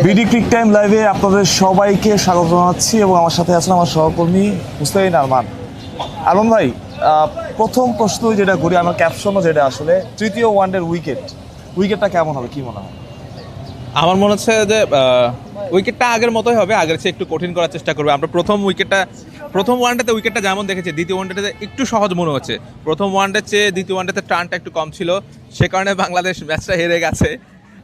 BD ক্রিক time লাইভে আপনাদের সবাইকে স্বাগত জানাচ্ছি এবং আমার সাথে আছেন আমার সহকর্মী হুসাইন আরমান। আরমান ভাই প্রথম প্রশ্ন যেটা করি আমার ক্যাপশনও যেটা আসলে তৃতীয় ওয়ানডের উইকেট উইকেটটা কেমন হবে কি মনে হয়? আমার মনে হচ্ছে যে উইকেটটা আগের মতোই হবে আগের চেয়ে একটু কঠিন করার চেষ্টা করবে। আমরা প্রথম উইকেটটা প্রথম ওয়ানডেতে উইকেটটা যেমন দেখেছি দ্বিতীয় ওয়ানডেতে একটু সহজ মনে হচ্ছে। প্রথম ওয়ানডের চেয়ে দ্বিতীয় ওয়ানডেতে টানটা একটু কম ছিল সে কারণে বাংলাদেশ ম্যাচটা হেরে গেছে।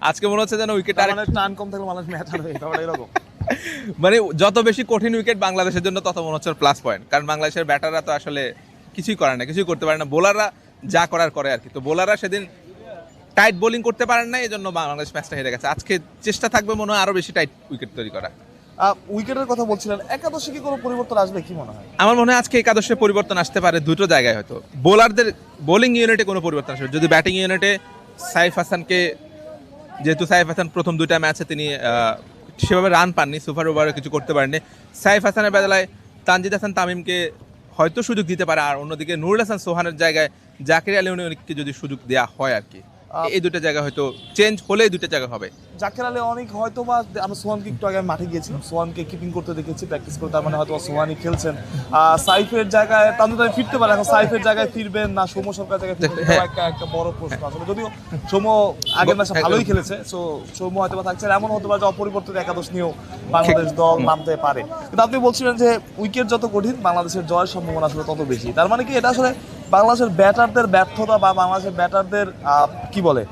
আজকে মনে হচ্ছে যেন উইকেট আর মানে টান কম থাকলে মানুষ ম্যাচ হারবে তারপরে এরকম। মানে যত বেশি কঠিন উইকেট বাংলাদেশের জন্য তত মনে হচ্ছে প্লাস পয়েন্ট কারণ বাংলাদেশের ব্যাটাররা তো আসলে কিছুই করে না কিছুই করতে পারে না। বোলাররা যা করার করে আর কি। তো বোলাররা সেদিন টাইট বোলিং করতে পারেন না এই জন্য বাংলাদেশ ম্যাচটা হেরে গেছে। আজকে চেষ্টা থাকবে মনে হয় আরও বেশি টাইট উইকেট তৈরি করা উইকেটের কথা বলছিলেন একাদশে কি কোনো পরিবর্তন আসবে কি মনে হয়? আমার মনে হয় আজকে একাদশে পরিবর্তন আসতে পারে দুটো জায়গায় হয়তো। বোলারদের বোলিং ইউনিটে কোনো পরিবর্তন আসবে। যদি ব্যাটিং ইউনিটে সাইফ হাসানকে যেহেতু সাইফ হাসান প্রথম দুইটা ম্যাচে তিনি সেভাবে রান পাননি, সুপার ওভারে কিছু করতে পারেননি। সাইফ হাসানের বেলায় তানজিদ হাসান তামিমকে হয়তো সুযোগ দিতে পারে, আর অন্যদিকে নুরুল হাসান সোহানের জায়গায় জাকির আলী উনিকে যদি সুযোগ দেওয়া হয় আর কি। এই দুটো জায়গা হয়তো চেঞ্জ হলে দুটো জায়গা হবে। জাকের আলী অনেক হয়তো বা আমরা সোহানকে একটু আগে মাঠে গিয়েছিলাম। সোহানকে কিপিং করতে দেখেছি প্র্যাকটিস করে তার মানে হয়তো সোহানই খেলছেন। সাইফের জায়গায় তান্দুর ফিরতে পারে এখন সাইফের জায়গায় ফিরবেন না সৌম্য সরকার জায়গায় ফিরবেন একটা একটা বড় প্রশ্ন আসলে। যদিও সৌম্য আগের ম্যাচে ভালোই খেলেছে সো সৌম্য হয়তো বা থাকছে এমন হতে পারে যে অপরিবর্তিত একাদশ নিয়েও বাংলাদেশ দল নামতে পারে। কিন্তু আপনি বলছিলেন যে উইকেট যত কঠিন বাংলাদেশের জয়ের সম্ভাবনা আসলে তত বেশি। তার মানে কি এটা আসলে বাংলাদেশের ব্যাটারদের ব্যর্থতা বা বাংলাদেশের ব্যাটারদের কি বলে,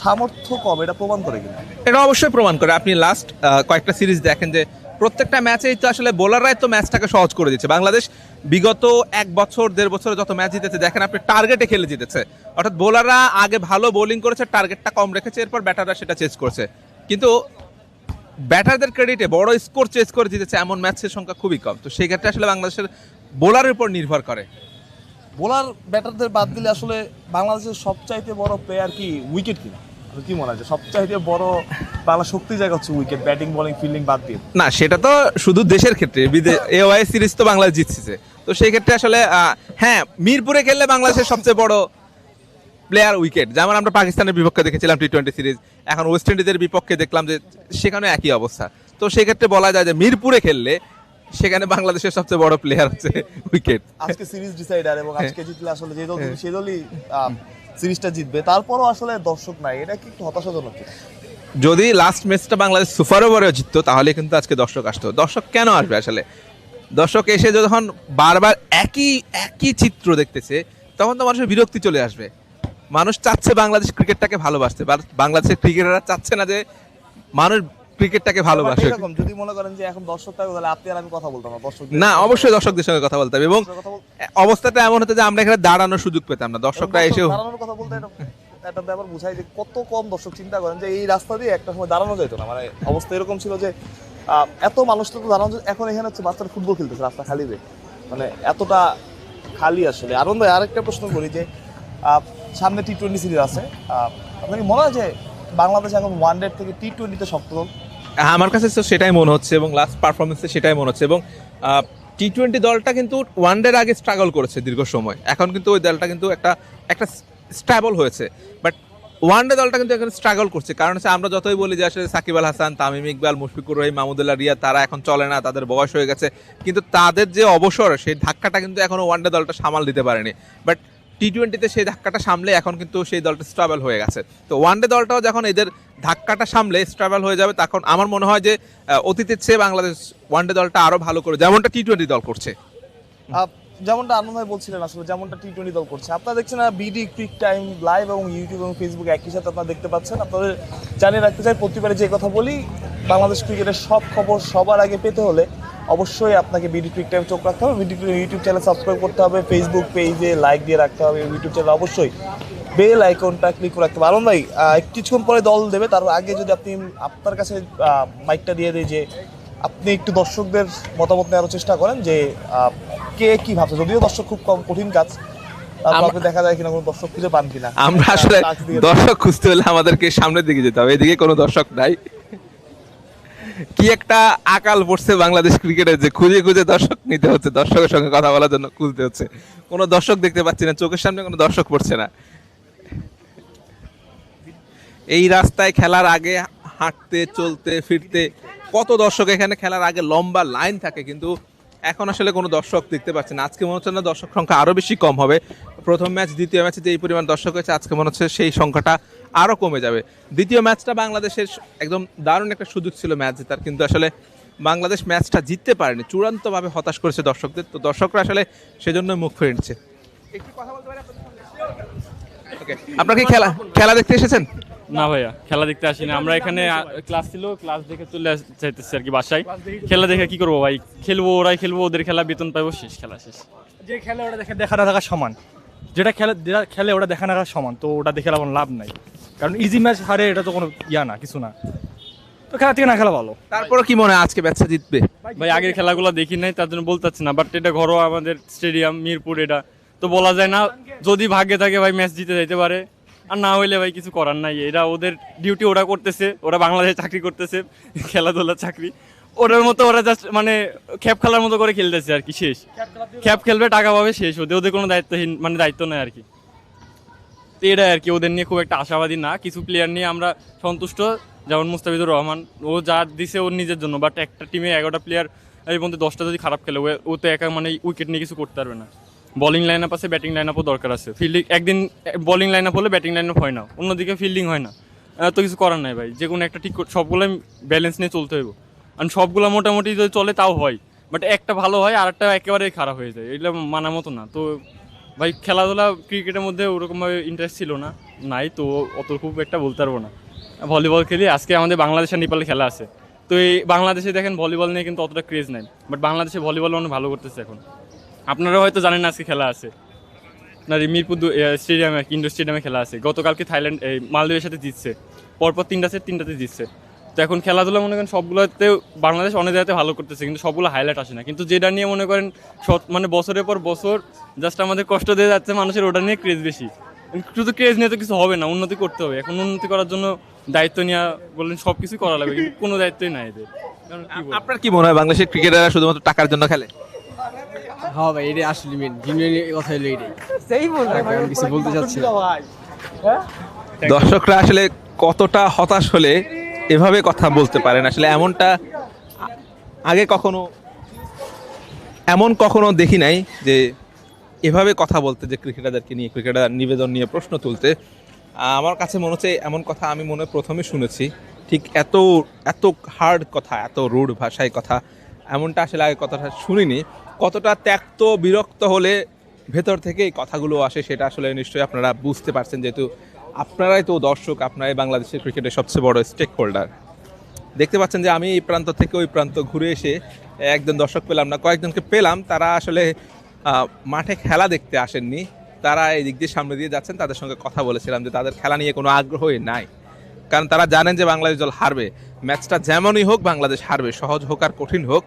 সামর্থ্য কম এটা প্রমাণ করে কিনা? এটা অবশ্যই প্রমাণ করে। আপনি লাস্ট কয়েকটা সিরিজ দেখেন যে প্রত্যেকটা ম্যাচেই তো আসলে বোলাররাই তো ম্যাচটাকে সহজ করে দিচ্ছে। বাংলাদেশ বিগত এক বছর, দেড় বছরে যত ম্যাচ জিতেছে, দেখেন আপনি টার্গেটে খেলে জিতেছে। অর্থাৎ বোলাররা আগে ভালো বোলিং করেছে টার্গেটটা কম রেখেছে, এরপর ব্যাটাররা সেটা চেস করছে। কিন্তু ব্যাটারদের ক্রেডিটে বড় স্কোর চেস করে জিতেছে, এমন ম্যাচের সংখ্যা খুবই কম। তো সেই ক্ষেত্রে আসলে বাংলাদেশের বোলারের উপর নির্ভর করে। বোলার ব্যাটারদের বাদ দিলে আসলে বাংলাদেশের সবচাইতে বড় প্লেয়ার কি উইকেট কিনা? কি মনে হয় সবচাইতে বড় বাংলা শক্তি জায়গা হচ্ছে উইকেট ব্যাটিং বোলিং ফিল্ডিং বাদ দিয়ে? না, সেটা তো শুধু দেশের ক্ষেত্রে এ ওয়াই সিরিজ তো বাংলাদেশ জিতছে। তো সেই ক্ষেত্রে আসলে হ্যাঁ মিরপুরে খেললে বাংলাদেশের সবচেয়ে বড় প্লেয়ার উইকেট যেমন আমরা পাকিস্তানের বিপক্ষে দেখেছিলাম টি টোয়েন্টি সিরিজ এখন ওয়েস্ট ইন্ডিজের বিপক্ষে দেখলাম যে সেখানে একই অবস্থা। তো সেক্ষেত্রে বলা যায় যে মিরপুরে খেললে সেখানে বাংলাদেশের সবচেয়ে বড় প্লেয়ার হচ্ছে উইকেট আজকে সিরিজ ডিসাইডার এবং আজকে জিতলে আসলে যে দল জিতবে, সেই দলই সিরিজটা জিতবে। তারপরও আসলে দর্শক নাই। এটা কি একটু হতাশাজনক? যদি লাস্ট ম্যাচটা বাংলাদেশ সুপার ওভারে জিততো তাহলে কিন্তু আজকে দর্শক আসতো। দর্শক কেন আসবে আসলে? দর্শক এসে যখন বারবার একই একই চিত্র দেখতেছে তখন তো মানুষের বিরক্তি চলে আসবে। মানুষ চাচ্ছে বাংলাদেশ ক্রিকেটটাকে ভালোবাসতে বাংলাদেশের ক্রিকেটাররা চাচ্ছে না যে মানুষ ক্রিকেটটাকে ভালোবাসে। এরকম যদি মনে করেন যে এখন দর্শক থাকবে তাহলে আপনি আর আমি কথা বলতাম না দর্শক না অবশ্যই দর্শকদের সঙ্গে কথা বলতে হবে এবং অবস্থাটা এমন হতো যে আমরা এখানে দাঁড়ানোর সুযোগ পেতাম না দর্শকরা দর্শক এসেও দাঁড়ানোর কথা বলতে এটা একটা ব্যাপার বুঝাই যে কত কম দর্শক চিন্তা করেন যে এই রাস্তা দিয়ে একটা সময় দাঁড়ানো যেত না। মানে অবস্থা এরকম ছিল যে এত মানুষ তো দাঁড়ানো এখন এখানে হচ্ছে বাচ্চারা ফুটবল খেলতেছে রাস্তা খালি রে মানে এতটা খালি আসলে। আনন্দ আরেকটা প্রশ্ন করি যে সামনে টি টোয়েন্টি সিরিজ আছে। আপনার মনে হয় যে বাংলাদেশ এখন ওয়ান ডে থেকে টি টোয়েন্টিতে শক্ত? আমার কাছে তো সেটাই মনে হচ্ছে এবং লাস্ট পারফরমেন্সে সেটাই মনে হচ্ছে এবং টি টোয়েন্টি দলটা কিন্তু ওয়ান ডের আগে স্ট্রাগল করেছে দীর্ঘ সময়। এখন কিন্তু ওই দলটা কিন্তু একটা একটা স্ট্যাবল হয়েছে। বাট ওয়ান ডে দলটা কিন্তু এখন স্ট্রাগল করছে। কারণ হচ্ছে আমরা যতই বলি যে আসলে সাকিব আল হাসান, তামিম ইকবাল, মুশফিকুর রহিম মাহমুদুল্লাহ রিয়া তারা এখন চলে না, তাদের বয়স হয়ে গেছে। কিন্তু তাদের যে অবসর, সেই ধাক্কাটা কিন্তু এখনও ওয়ান ডে দলটা সামাল দিতে পারেনি। বাট টি টোয়েন্টিতে সেই ধাক্কাটা সামলে এখন কিন্তু সেই দলটা স্ট্রাবল হয়ে গেছে। তো ওয়ান ডে দলটাও যখন এদের ধাক্কাটা সামলে স্ট্রাবল হয়ে যাবে, তখন আমার মনে হয় যে অতীতের চেয়ে বাংলাদেশ ওয়ান ডে দলটা আরও ভালো করে, যেমনটা টি টোয়েন্টি দল করছে। যেমনটা আনন্দ ভাই বলছিলেন আসলে, যেমনটা টি টোয়েন্টি দল করছে। আপনারা দেখছেন বিডি কুইক টাইম লাইভ এবং ইউটিউব এবং ফেসবুক একই সাথে আপনারা দেখতে পাচ্ছেন। আপনাদের জানিয়ে রাখতে চাই, প্রতিবারে যে কথা বলি, বাংলাদেশ ক্রিকেটের সব খবর সবার আগে পেতে হলে অবশ্যই আপনাকে বিডি কুইক টাইম চোখ রাখতে হবে। বিডি ইউটিউব চ্যানেল সাবস্ক্রাইব করতে হবে। ফেসবুক পেজে লাইক দিয়ে রাখতে হবে ইউটিউব চ্যানেল অবশ্যই। বেল আইকনটা ক্লিক করে রাখতে হবে। আলম ভাই কিছুক্ষণ পরে দল দেবে। তার আগে যদি আপনি আপনার কাছে মাইকটা দিয়ে দিই যে আপনি একটু দর্শকদের মতামত নেওয়ার চেষ্টা করেন যে কে কি ভাবছে। যদিও দর্শক খুব কম কঠিন কাজ দেখা যায় কিনা কোনো দর্শক খুঁজে পান কিনা। আমরা আসলে দিয়ে দর্শক খুঁজতে হলে আমাদেরকে সামনের দিকে যেতে হবে। এদিকে কোনো দর্শক নাই। কি একটা আকাল পড়ছে বাংলাদেশ ক্রিকেটের যে খুঁজে খুঁজে দর্শক নিতে হচ্ছে, দর্শকের সঙ্গে কথা বলার জন্য খুঁজতে হচ্ছে। কোনো দর্শক দেখতে পাচ্ছি না, চোখের সামনে কোনো দর্শক পড়ছে না। এই রাস্তায় খেলার আগে হাঁটতে, চলতে, ফিরতে, কত দর্শক এখানে খেলার আগে লম্বা লাইন থাকে, কিন্তু এখন আসলে কোনো দর্শক দেখতে পাচ্ছে না। আজকে মনে হচ্ছে না দর্শক সংখ্যা আরও বেশি কম হবে। প্রথম ম্যাচ, দ্বিতীয় ম্যাচে যে এই পরিমাণ দর্শক হয়েছে, আজকে মনে হচ্ছে সেই সংখ্যাটা আরও কমে যাবে। দ্বিতীয় ম্যাচটা বাংলাদেশের একদম দারুণ একটা সুযোগ ছিল ম্যাচ জেতার কিন্তু আসলে বাংলাদেশ ম্যাচটা জিততে পারেনি। চূড়ান্তভাবে হতাশ করেছে দর্শকদের। তো দর্শকরা আসলে সেজন্য মুখ ফিরে নিচ্ছে। আপনারা কি খেলা খেলা দেখতে এসেছেন? না ভাইয়া খেলা দেখতে আসিনি। আমরা এখানে ক্লাস ছিল ক্লাস দেখে চলে যাইতেছি আর কি বাসায়। খেলা দেখে কি করব ভাই? খেলব ওরাই খেলব ওদের খেলা বেতন পাইবো শেষ খেলা শেষ। যে খেলে ওটা দেখে দেখা না থাকা সমান। যেটা খেলে যেটা খেলে ওটা দেখা না সমান তো ওটা দেখে লাভ নাই। কারণ ইজি ম্যাচ হারে এটা তো কোনো ইয়া না কিছু না। তো খেলা থেকে না খেলা ভালো। তারপরে কি মনে হয় আজকে ম্যাচটা জিতবে? ভাই আগের খেলাগুলো দেখি নাই তার জন্য বলতে পারছি না বাট এটা ঘরোয়া আমাদের স্টেডিয়াম মিরপুর এটা। তো বলা যায় না যদি ভাগ্যে থাকে ভাই ম্যাচ জিতে যাইতে পারে। আর না হইলে ভাই কিছু করার নাই এরা ওদের ডিউটি ওরা করতেছে ওরা বাংলাদেশে চাকরি করতেছে খেলাধুলার চাকরি। ওটার মতো ওরা জাস্ট মানে খ্যাপ খেলার মতো করে খেলতেছে আর কি শেষ। খ্যাপ খেলবে টাকা পাবে শেষ ওদের ওদের কোনো দায়িত্বহীন মানে দায়িত্ব নেই আর কি। তো এটাই আর কি, ওদের নিয়ে খুব একটা আশাবাদী না। কিছু প্লেয়ার নিয়ে আমরা সন্তুষ্ট, যেমন মুস্তাফিজুর রহমান। ও যা দিছে ওর নিজের জন্য বাট একটা টিমে এগারোটা প্লেয়ার এর মধ্যে দশটা যদি খারাপ খেলে, ও- তো একা মানে উইকেট নিয়ে কিছু করতে পারবে না। বোলিং লাইন আপ আছে ব্যাটিং লাইন আপও দরকার আছে। ফিল্ডিং একদিন বোলিং লাইন আপ হলে ব্যাটিং লাইন আপ হয় না, অন্যদিকে ফিল্ডিং হয় না। তো কিছু করার নাই ভাই, যে কোনো একটা ঠিক সবগুলোই ব্যালেন্স নিয়ে চলতে হইব। আর সবগুলো মোটামুটি যদি চলে, তাও হয়। বাট একটা ভালো হয় আর একটা একেবারে খারাপ হয়ে যায় এগুলো মানার মতো না। তো ভাই, খেলাধুলা ক্রিকেটের মধ্যে ওরকমভাবে ইন্টারেস্ট ছিল না, নাই, তো অত খুব একটা বলতে পারব না। ভলিবল খেলি, আজকে আমাদের বাংলাদেশ আর নেপালে খেলা আছে। তো এই বাংলাদেশে দেখেন, ভলিবল নিয়ে কিন্তু অতটা ক্রেজ নাই বাট বাংলাদেশে ভলিবল অনেক ভালো করতেছে এখন। আপনারা হয়তো জানেন না আজকে খেলা আছে। না, মিরপুর স্টেডিয়ামে ইন্ডোর স্টেডিয়ামে খেলা আছে। গতকালকে থাইল্যান্ড, এই মালদ্বীপের সাথে জিতছে। পরপর তিনটা সেট তিনটাতে জিতছে। তো এখন খেলাধুলা মনে করেন সবগুলোতে বাংলাদেশ অনেক জায়গাতে ভালো করতেছে কিন্তু সবগুলো হাইলাইট আসে না। কিন্তু যেটা নিয়ে মনে করেন সৎ- মানে বছরের পর বছর জাস্ট আমাদের কষ্ট দিয়ে যাচ্ছে মানুষের ওটা নিয়ে ক্রেজ বেশি। শুধু ক্রেজ নিয়ে তো কিছু হবে না উন্নতি করতে হবে। এখন উন্নতি করার জন্য দায়িত্ব নেওয়া বললেন সব কিছু করা লাগবে কিন্তু কোনো দায়িত্বই নাই এদের? আপনার কি মনে হয় বাংলাদেশের ক্রিকেটাররা শুধুমাত্র টাকার জন্য খেলে? হ্যাঁ ভাই এটাই আসলে মেন জিনুইন কথা হলো এটাই। আমি কিছু বলতে চাচ্ছি দর্শকরা আসলে কতটা হতাশ হলে এভাবে কথা বলতে পারেন। আসলে এমনটা আগে কখনো, এমন কখনো দেখি নাই যে এভাবে কথা বলতে, যে ক্রিকেটারদেরকে নিয়ে ক্রিকেটার নিবেদন নিয়ে প্রশ্ন তুলতে। আমার কাছে মনে হচ্ছে এমন কথা আমি মনে প্রথমে শুনেছি। ঠিক এত এত হার্ড কথা, এত রুড ভাষায় কথা, এমনটা আসলে আগে কথাটা শুনিনি। কতটা ত্যক্ত, বিরক্ত হলে ভেতর থেকে এই কথাগুলো আসে, সেটা আসলে নিশ্চয়ই আপনারা বুঝতে পারছেন, যেহেতু আপনারাই তো দর্শক, আপনারাই বাংলাদেশের ক্রিকেটের সবচেয়ে বড় স্টেক হোল্ডার দেখতে পাচ্ছেন যে আমি এই প্রান্ত থেকে ওই প্রান্ত ঘুরে এসে একজন দর্শক পেলাম না, কয়েকজনকে পেলাম। তারা আসলে মাঠে খেলা দেখতে আসেননি। তারা এই দিক দিয়ে সামনে দিয়ে যাচ্ছেন, তাদের সঙ্গে কথা বলেছিলাম যে তাদের খেলা নিয়ে কোনো আগ্রহই নাই। কারণ তারা জানেন যে বাংলাদেশ দল হারবে। ম্যাচটা যেমনই হোক, বাংলাদেশ হারবে। সহজ হোক আর কঠিন হোক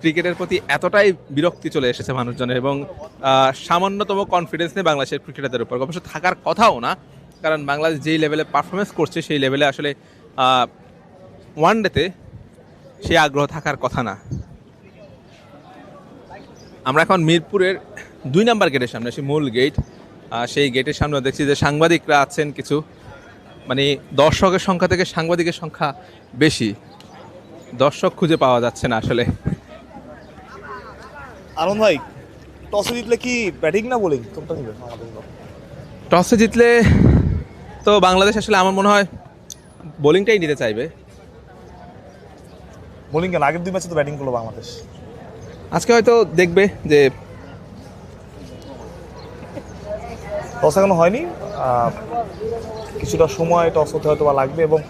ক্রিকেটের প্রতি এতটাই বিরক্তি চলে এসেছে মানুষজনের এবং সামান্যতম কনফিডেন্স নেই বাংলাদেশের ক্রিকেটারদের উপর। অবশ্য থাকার কথাও না, কারণ বাংলাদেশ যেই লেভেলে পারফরমেন্স করছে, সেই লেভেলে আসলে ওয়ান ডেতে সেই আগ্রহ থাকার কথা না। আমরা এখন মিরপুরের দুই নাম্বার গেটের সামনে, সেই মূল গেট সেই গেটের সামনে দেখছি যে সাংবাদিকরা আছেন কিছু মানে দর্শকের সংখ্যা থেকে সাংবাদিকের সংখ্যা বেশি। দর্শক খুঁজে পাওয়া যাচ্ছে না আসলে। আনন্দ ভাই টসে জিতলে কি ব্যাটিং না বোলিং? কোনটা নিবে টসে জিতলে তো বাংলাদেশ আসলে আমার মনে হয় বোলিংটাই নিতে চাইবে। বোলিং কেন আগের দুই ম্যাচে তো ব্যাটিং করল বাংলাদেশ। আজকে হয়তো দেখবে যে টস এখনও হয়নি। কিছুটা সময় টস হতে হয়তো বা লাগবে এবং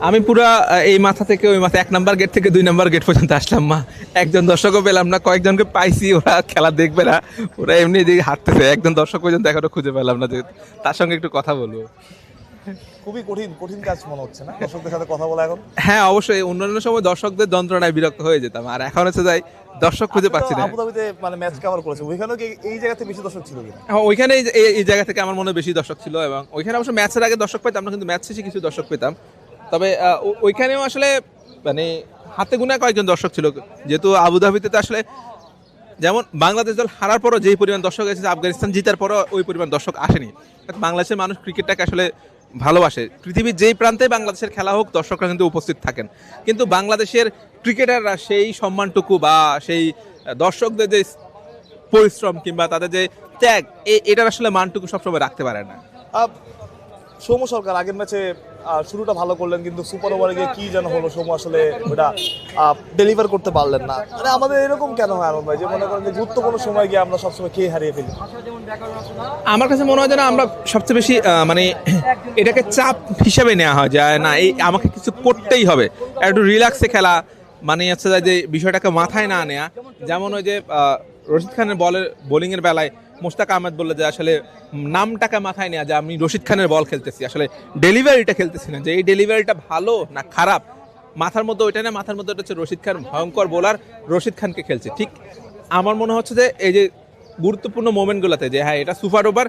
আমি পুরা এই মাথা থেকে ওই মাথা এক নাম্বার গেট থেকে দুই নাম্বার গেট পর্যন্ত আসলাম মা। একজন দর্শকও পেলাম না কয়েকজনকে পাইছি ওরা খেলা দেখবে না। ওরা এমনি দিকে হাঁটতেছে একজন দর্শক পর্যন্ত এখনও খুঁজে পেলাম না যে তার সঙ্গে একটু কথা বলব। খুবই কঠিন কঠিন কাজ মনে হচ্ছে না? দর্শকদের সাথে কথা বলা এখন? হ্যাঁ অবশ্যই অন্যান্য সময় দর্শকদের যন্ত্রণায় বিরক্ত হয়ে যেতাম আর এখন হচ্ছে যাই দর্শক খুঁজে পাচ্ছি না। আবুধাবিতে মানে ম্যাচ কভার করেছে। ওইখানেও কি এই জায়গাতে বেশি দর্শক ছিল হ্যাঁ, ওইখানে এই জায়গা থেকে আমার মনে বেশি দর্শক ছিল এবং ওইখানে অবশ্য ম্যাচের আগে দর্শক পেতাম না কিন্তু ম্যাচ শেষে কিছু দর্শক পেতাম। তবে ওইখানেও আসলে মানে হাতে গোনা কয়েকজন দর্শক ছিল। যেহেতু আবুধাবিতে তো আসলে, যেমন বাংলাদেশ দল হারার পরও যেই পরিমাণ দর্শক এসেছে, আফগানিস্তান জিতার পরও ওই পরিমাণ দর্শক আসেনি। বাংলাদেশের মানুষ ক্রিকেটটাকে আসলে ভালোবাসে। পৃথিবীর যেই প্রান্তে বাংলাদেশের খেলা হোক, দর্শকরা কিন্তু উপস্থিত থাকেন। কিন্তু বাংলাদেশের ক্রিকেটাররা সেই সম্মানটুকু বা সেই দর্শকদের যে পরিশ্রম কিংবা তাদের যে ত্যাগ এটার আসলে মানটুকু সবসময় রাখতে পারে না। সৌম্য সরকার আগের ম্যাচে শুরুটা ভালো করলেন, কিন্তু সুপার ওভারে গিয়ে কি যেন হলো সৌম্য আসলে ওটা ডেলিভার করতে পারলেন না। মানে আমাদের এরকম কেন হয় আনন্দ ভাই? যে মনে করেন যে গুরুত্বপূর্ণ সময় গিয়ে আমরা সবসময় কে হারিয়ে ফেলি। আমার কাছে মনে হয় যেন আমরা সবচেয়ে বেশি মানে এটাকে চাপ হিসেবে নেওয়া হয় যে না, এই আমাকে কিছু করতেই হবে। একটু রিল্যাক্সে খেলা মানে হচ্ছে যে বিষয়টাকে মাথায় না নেওয়া যেমন ওই যে রশিদ খানের বলের বোলিংয়ের বেলায় মুস্তাক আহমেদ বলল যে আসলে নামটাকে মাথায় নেওয়া যে আমি রশিদ খানের বল খেলতেছি, আসলে ডেলিভারিটা খেলতেছি না। যে এই ডেলিভারিটা ভালো না খারাপ, মাথার মধ্যে ওইটা না, মাথার মধ্যে ওটা হচ্ছে রশিদ খান ভয়ঙ্কর বোলার, রশিদ খানকে খেলছে। ঠিক আমার মনে হচ্ছে যে এই যে গুরুত্বপূর্ণ মোমেন্টগুলোতে যে হ্যাঁ এটা সুপার ওভার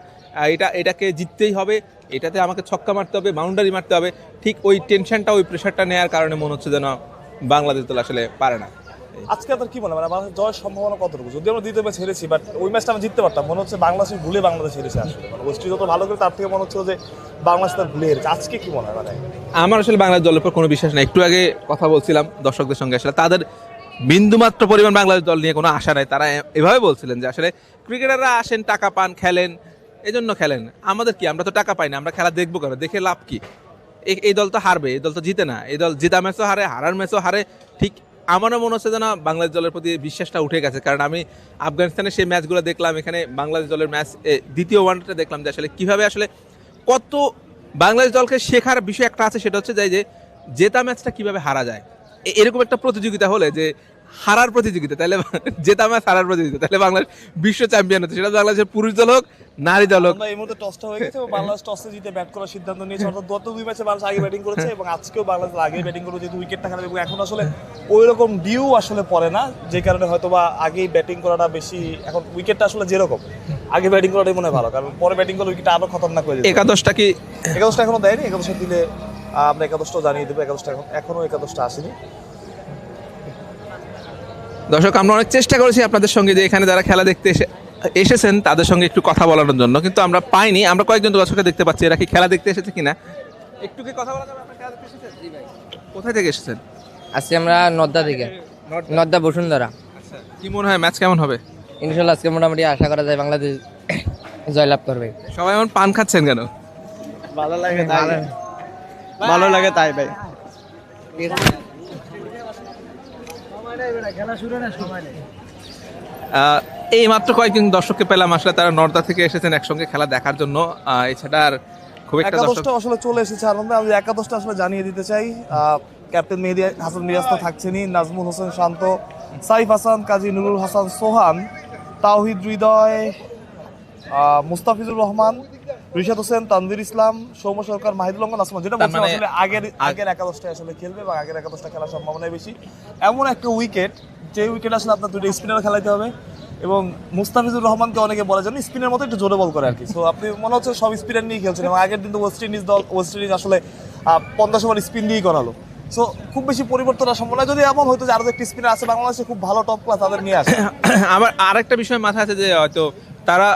এটা, এটাকে জিততেই হবে, এটাতে আমাকে ছক্কা মারতে হবে, বাউন্ডারি মারতে হবে, ঠিক ওই টেনশনটা, ওই প্রেশারটা নেওয়ার কারণে মনে হচ্ছে যেন বাংলাদেশ দল আসলে পারে না। আজকে আপনার কি মনে হয়? মানে আমাদের জয়ের সম্ভাবনা কতটুকু? যদি আমরা দ্বিতীয় ম্যাচ হেরেছি বাট ওই ম্যাচটা আমরা জিততে পারতাম। মনে হচ্ছে বাংলাদেশ ভুলে বাংলাদেশ হেরেছে আসলে। মানে ওয়েস্ট যত ভালো করে তার থেকে মনে হচ্ছিল যে বাংলাদেশ তার ভুলে হেরেছে। আজকে কি মনে হয়? মানে আমার আসলে বাংলাদেশ দলের উপর কোনো বিশ্বাস নেই। একটু আগে কথা বলছিলাম দর্শকদের সঙ্গে, আসলে তাদের বিন্দুমাত্র পরিমাণ বাংলাদেশ দল নিয়ে কোনো আশা নাই। তারা এভাবে বলছিলেন যে আসলে ক্রিকেটাররা আসেন, টাকা পান, খেলেন, এজন্য খেলেন। আমাদের কি? আমরা তো টাকা পাই না, আমরা খেলা দেখব কেন? দেখে লাভ কি? এই- এই দল তো হারবে, এই দল তো জিতে না। এই দল জিতা ম্যাচও হারে, হারার ম্যাচও হারে, ঠিক আমারও মনে হচ্ছে যেন বাংলাদেশ দলের প্রতি বিশ্বাসটা উঠে গেছে। কারণ আমি আফগানিস্তানের সেই ম্যাচগুলো দেখলাম, এখানে বাংলাদেশ দলের ম্যাচ দ্বিতীয় ওয়ানটা দেখলাম যে আসলে কীভাবে আসলে কত বাংলাদেশ দলকে শেখার বিষয় একটা আছে, সেটা হচ্ছে যে যে, জেতা ম্যাচটা কীভাবে হারা যায়। এরকম একটা প্রতিযোগিতা হলে যে হারার প্রতিযোগিতা তাহলে জেতা ম্যাচ হারার প্রতিযোগিতা তাহলে বাংলাদেশ বিশ্ব চ্যাম্পিয়ন হতো সেটা বাংলাদেশের পুরুষ দল হোক নারী দল হোক। এই মুহূর্তে টসটা হয়ে গেছে বাংলাদেশ টসে জিতে ব্যাট করার সিদ্ধান্ত নিয়েছে। অর্থাৎ গত দুই ম্যাচে বাংলাদেশ আগে ব্যাটিং করেছে এবং আজকেও বাংলাদেশ আগে ব্যাটিং করে যেহেতু উইকেটটা খারাপ এবং এখন আসলে ওই রকম ডিউ আসলে পড়ে না যে কারণে হয়তো বা আগেই ব্যাটিং করাটা বেশি এখন উইকেটটা আসলে যেরকম আগে ব্যাটিং করাটাই মনে হয় ভালো কারণ পরে ব্যাটিং করলে উইকেটটা আরও খতরনাক হয়ে যায় একাদশটা কি? একাদশটা এখনও দেয়নি একাদশটা দিলে আমরা একাদশটাও জানিয়ে দেবো একাদশটা এখন এখনও একাদশটা আসেনি। দর্শক আমরা অনেক চেষ্টা করেছি আপনাদের সঙ্গে যে এখানে যারা খেলা দেখতে এসে এসেছেন তাদের সঙ্গে একটু কথা বলানোর জন্য কিন্তু আমরা পাইনি। আমরা কয়েকজন দর্শককে দেখতে পাচ্ছি এরা কি খেলা দেখতে এসেছে কিনা? একটু কি কথা বলা যাবে? আপনারা খেলা দেখতে এসেছেন? কোথায় থেকে এসেছেন? আজকে আমরা নদ্দা থেকে। নদ্দা বসুন্ধরা। আচ্ছা কি মনে হয় ম্যাচ কেমন হবে? ইনশাল্লাহ আজকে মোটামুটি আশা করা যায় বাংলাদেশ জয়লাভ করবে। সবাই এমন পান খাচ্ছেন কেন? ভালো লাগে ভালো লাগে তাই ভাই। এই মাত্র কয়েকজন দর্শককে পেলাম। আসলে তারা নর্দা থেকে এসেছেন একসঙ্গে খেলা দেখার জন্য। এছাড়া আর খুব একটা দর্শক একাদশটা আসলে চলে এসেছে আনন্দে। আমি একাদশটা আসলে জানিয়ে দিতে চাই। ক্যাপ্টেন মেহেদি হাসান মিরাজ তো থাকছেনই। নাজমুল হোসেন শান্ত সাইফ হাসান কাজী নুরুল হাসান সোহান তাওহিদ হৃদয় মুস্তাফিজুর রহমান রিশাদ হোসেন তানভীর ইসলাম সৌম্য সরকার মাহিদুল রহমান আসমান যেটা বলছিলাম মানে আসলে আগের আগের একাদশটা আসলে খেলবে বা আগের একাদশটা খেলার সম্ভাবনা বেশি। এমন একটা উইকেট যে উইকেট আসলে আপনার দুটো স্পিনার খেলাইতে হবে এবং মুস্তাফিজুর রহমানকে অনেকে বলে যেন স্পিনের মতো একটু জোরে বল করে আর কি। সো আপনি মনে হচ্ছে সব স্পিনার নিয়ে খেলছেন এবং আগের দিন তো ওয়েস্ট ইন্ডিজ দল ওয়েস্ট ইন্ডিজ আসলে পঞ্চাশ ওভার স্পিন দিয়েই করালো সো খুব বেশি পরিবর্তন আসা সম্ভাবনা যদি এমন হতো যে আরও একটি স্পিনার আছে বাংলাদেশে খুব ভালো টপ ক্লাস তাদের নিয়ে আসে। আমার আরেকটা বিষয় মাথায় আছে যে হয়তো তারা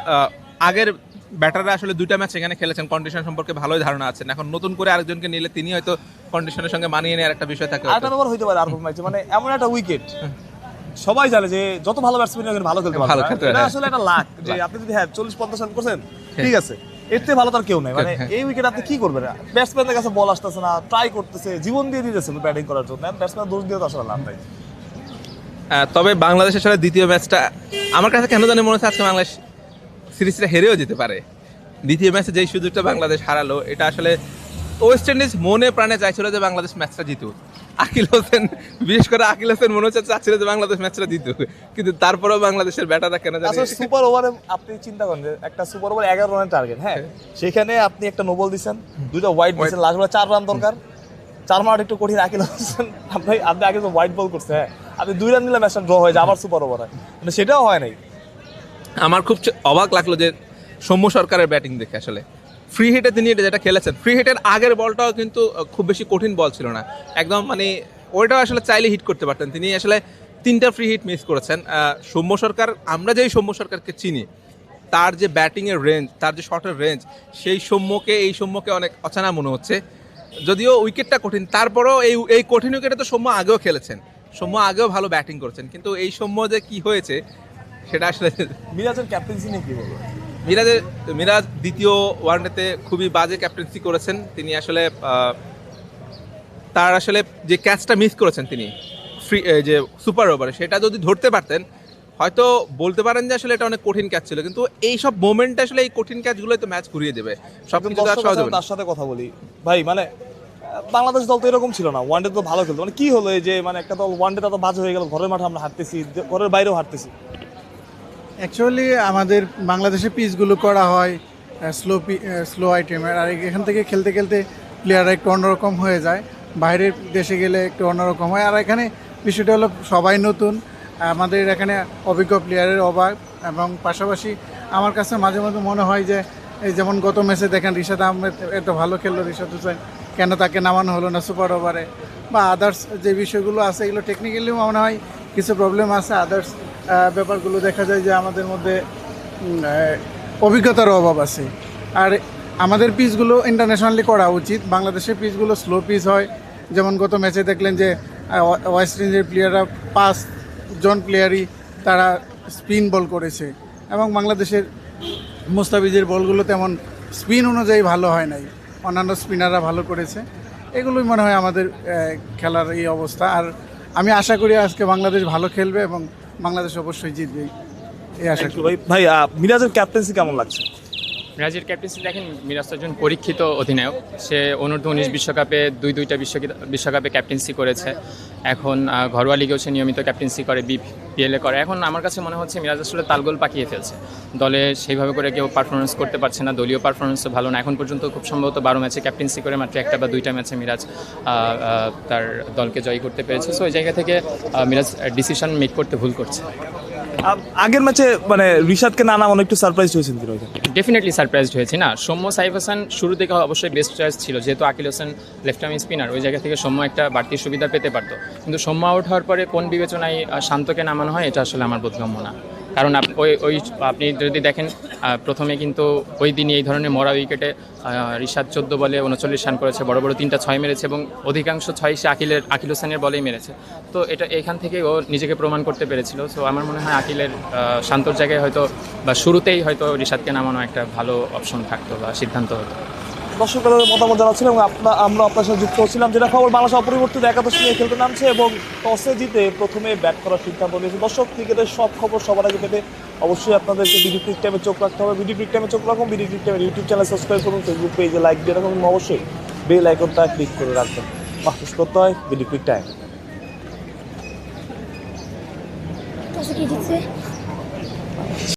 আগের ব্যাটাররা আসলে দুইটা ম্যাচ এখানে খেলেছেন। কন্ডিশন সম্পর্কে ভালোই ধারণা আছেন এখন নতুন করে আরেকজনকে নিলে তিনি হয়তো কন্ডিশনের সঙ্গে মানিয়ে নেওয়ার একটা বিষয় থাকে আরেকটা ব্যাপার হইতে পারে আর ম্যাচে মানে এমন একটা উইকেট সবাই জানে যে যত ভালো ব্যাটসম্যান ভালো খেলতে ভালো খেলতে এটা আসলে একটা লাখ যে আপনি যদি হ্যাঁ চল্লিশ পঞ্চাশ রান করছেন ঠিক আছে। এর থেকে ভালো তার কেউ নাই। মানে হ্যাঁ। এই উইকেট আপনি কি করবেন? ব্যাটসম্যানদের কাছে বল আসতেছে না ট্রাই করতেছে জীবন দিয়ে দিতেছে ব্যাটিং করার জন্য। ব্যাটসম্যান দোষ দিয়ে তো আসলে লাভ নাই। তবে বাংলাদেশের সাথে দ্বিতীয় ম্যাচটা আমার কাছে কেন জানি মনে হচ্ছে আজকে বাংলাদেশ সিরিজটা হেরেও যেতে পারে। দ্বিতীয় ম্যাচে যেই সুযোগটা বাংলাদেশ হারালো এটা আসলে ওয়েস্ট ইন্ডিজ মনে প্রাণে চাইছিল যে বাংলাদেশ ম্যাচটা জিতুক। আকিল হোসেন বিশেষ করে আকিল হোসেন মনে হচ্ছে চাচ্ছিল যে বাংলাদেশ ম্যাচটা জিতুক। কিন্তু তারপরেও বাংলাদেশের ব্যাটাররা কেন জানি সুপার ওভারে আপনি চিন্তা করেন যে একটা সুপার ওভার এগারো রানের টার্গেট হ্যাঁ? সেখানে আপনি একটা নোবল দিচ্ছেন দুইটা হোয়াইট দিচ্ছেন লাস্ট বলে চার রান দরকার। চার মার একটু কঠিন আকিল হোসেন আপনি আপনি আগে তো হোয়াইট বল করছে হ্যাঁ। আপনি দুই রান দিলে ম্যাচটা ড্র হয়ে যায় আবার সুপার ওভার হয়। মানে সেটাও হয় নাই। আমার খুব অবাক লাগল যে সৌম্য সরকারের ব্যাটিং দেখে আসলে। ফ্রি হিটে তিনি এটা যেটা খেলেছেন, ফ্রি হিটের আগের বলটাও কিন্তু খুব বেশি কঠিন বল ছিল না। একদম মানে ওইটাও আসলে চাইলে হিট করতে পারতেন। তিনি আসলে তিনটা ফ্রি হিট মিস করেছেন। সৌম্য সরকার, আমরা যেই সৌম্য সরকারকে চিনি, তার যে ব্যাটিংয়ের রেঞ্জ তার যে শটের রেঞ্জ সেই সৌম্যকে, এই সৌম্যকে অনেক অচানা মনে হচ্ছে। যদিও উইকেটটা কঠিন, তারপরেও এই এই কঠিন উইকেটে তো সৌম্য আগেও খেলেছেন। সৌম্য আগেও ভালো ব্যাটিং করেছেন। কিন্তু এই সৌম্য যে কি হয়েছে সেটা আসলে মিরাজের ক্যাপ্টেন্সি নিয়ে কি বলব? মিরাজের মিরাজ দ্বিতীয় ওয়ানডেতে খুবই বাজে ক্যাপ্টেন্সি করেছেন। তিনি আসলে তার আসলে যে ক্যাচটা মিস করেছেন তিনি ফ্রি যে সুপার ওভারে সেটা যদি ধরতে পারতেন হয়তো বলতে পারেন যে আসলে এটা অনেক কঠিন ক্যাচ ছিল। কিন্তু এই সব মোমেন্টে আসলে এই কঠিন ক্যাচগুলোই তো ম্যাচ ঘুরিয়ে দেবে। সব একজন কিছু তো আর দর্শক সহজ আছে, হবে না। তার সাথে কথা বলি। ভাই মানে বাংলাদেশ দল তো এরকম ছিল না। ওয়ানডে তো ভালো খেলতো। মানে কি হলো এই যে মানে একটা দল ওয়ানডে তো বাজে হয়ে গেল ঘরের মাঠে আমরা হারতেছি ঘরের বাইরেও হারতেছি অ্যাকচুয়ালি আমাদের বাংলাদেশে পিচগুলো করা হয় স্লো স্লো আইটেমের আর এখান থেকে খেলতে খেলতে প্লেয়াররা একটু অন্যরকম হয়ে যায়। বাইরের দেশে গেলে একটু অন্যরকম হয়। আর এখানে বিষয়টা হলো সবাই নতুন। আমাদের এখানে অভিজ্ঞ প্লেয়ারের অভাব এবং পাশাপাশি আমার কাছে মাঝে মাঝে মনে হয় যে, এই যেমন গত ম্যাচে দেখেন রিশাদ আহমেদ এত ভালো খেললো রিশাদ হোসেন। কেন তাকে নামানো হলো না সুপার ওভারে বা আদার্স যে বিষয়গুলো আছে, এগুলো টেকনিক্যালিও মনে হয় কিছু প্রবলেম আছে। আদার্স ব্যাপারগুলো দেখা যায় যে আমাদের মধ্যে অভিজ্ঞতার অভাব আছে। আর আমাদের পিচগুলো ইন্টারন্যাশনালি করা উচিত। বাংলাদেশের পিচগুলো স্লো পিচ হয়। যেমন গত ম্যাচে দেখলেন যে ওয়েস্ট ইন্ডিজের প্লেয়াররা পাঁচ জন প্লেয়ারই তারা স্পিন বল করেছে। এবং বাংলাদেশের মুস্তাফিজের বলগুলো তেমন স্পিন অনুযায়ী ভালো হয় নাই। অন্যান্য স্পিনাররা ভালো করেছে। এগুলোই মনে হয় আমাদের খেলার এই অবস্থা। আর আমি আশা করি আজকে বাংলাদেশ ভালো খেলবে এবং বাংলাদেশ অবশ্যই জিতবে। এই আশা ভাই। মিরাজের ক্যাপ্টেন্সি কেমন লাগছে? মিরাজের ক্যাপ্টেন্সি দেখেন মিরাজ একজন পরীক্ষিত অধিনায়ক। সে অনূর্ধ্ব উনিশ বিশ্বকাপে দুই দুইটা বিশ্বকি- বিশ্বকাপে ক্যাপ্টেন্সি করেছে। এখন ঘরোয়া লিগেও সে নিয়মিত ক্যাপ্টেন্সি করে বিপিএলে করে। এখন আমার কাছে মনে হচ্ছে মিরাজ আসলে তালগোল পাকিয়ে ফেলছে। দলে সেইভাবে করে কেউ পারফরমেন্স করতে পারছে না, দলীয় পারফরমেন্সও ভালো না। এখন পর্যন্ত খুব সম্ভবত বারো ম্যাচে ক্যাপ্টেন্সি করে মাত্র একটা বা দুইটা ম্যাচে মিরাজ তার দলকে জয় করতে পেরেছে। সো ওই জায়গা থেকে মিরাজ ডিসিশন মেক করতে ভুল করছে। আগের ম্যাচে মানে রিশাদকে না নামানো একটু সারপ্রাইজ হয়েছেন ডেফিনেটলি সারপ্রাইজড হয়েছি। না, সৌম্য সাইফ হাসান শুরু থেকে অবশ্যই বেস্ট চয়েস ছিল, যেহেতু Akeal Hosein left arm spinner ওই জায়গা থেকে সৌম্য একটা বাড়তি সুবিধা পেতে পারতো। কিন্তু সৌম্য আউট হওয়ার পরে কোন বিবেচনায় শান্তকে নামানো হয়, এটা আসলে আমার বোধগম্য না। কারণ ওই ওই আপনি যদি দেখেন প্রথমে কিন্তু ওই দিনই এই ধরনের মরা উইকেটে রিশাদ চোদ্দ বলে উনচল্লিশ রান করেছে, বড় বড় তিনটা ছয় মেরেছে এবং অধিকাংশ ছয় সে আকিলের, আকিল হোসেনের বলেই মেরেছে। তো এটা এখান থেকে ও নিজেকে প্রমাণ করতে পেরেছিল। সো আমার মনে হয় আকিলের শান্তর জায়গায় হয়তো বা শুরুতেই হয়তো রিশাদকে নামানো একটা ভালো অপশন থাকতো বা সিদ্ধান্ত হতো। দর্শক তাদের মতামত জানাচ্ছিলাম এবং আপনার আমরা আপনার সাথে যুক্ত হচ্ছিলাম। যেটা খবর, বাংলাদেশ অপরিবর্তিত একাদশ নিয়ে খেলতে নামছে এবং টসে জিতে প্রথমে ব্যাট করার সিদ্ধান্ত নিয়েছে। দর্শক, ক্রিকেটের সব খবর সবার আগে পেতে অবশ্যই আপনাদেরকে বিডি ক্রিক টাইমে চোখ রাখতে হবে। বিডি ক্রিক টাইমে চোখ রাখুন, বিডি ক্রিক টাইমের ইউটিউব চ্যানেল সাবস্ক্রাইব করুন ফেসবুক পেজে লাইক দিয়ে রাখুন অবশ্যই বেল আইকনটা ক্লিক করে রাখবেন। মাহফুজ করতে হয় বিডি ক্রিক টাইম